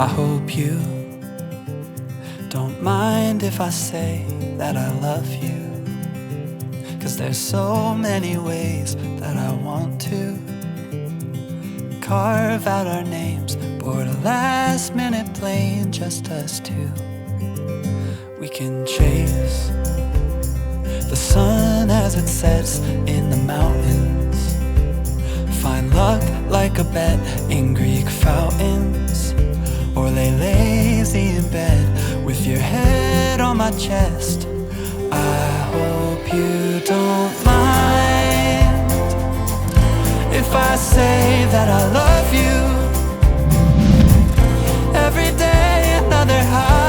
I hope you don't mind if I say that I love you. Cause there's so many ways that I want to carve out our names, board a last minute plane, just us two. We can chase the sun as it sets in the mountains. Find luck like a bet in Greek fountains. Lazy in bed with your head on my chest. I hope you don't mind if I say that I love you. Every day another high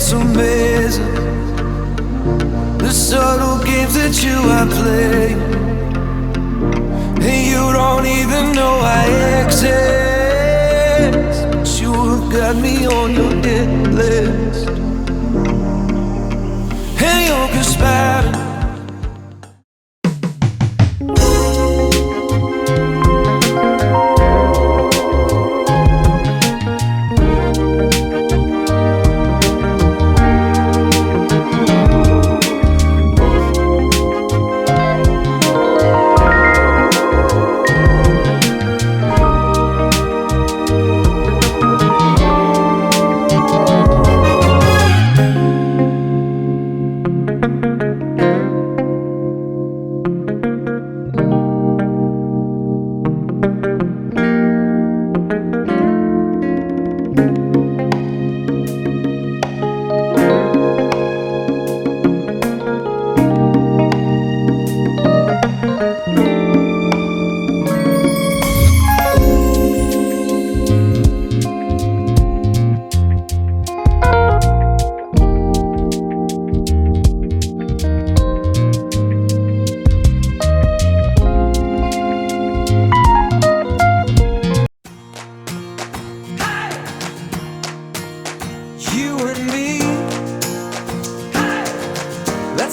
it's amazing the subtle games that you are playing, and you don't even know I exist. But you have got me on your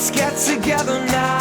Let's get together now,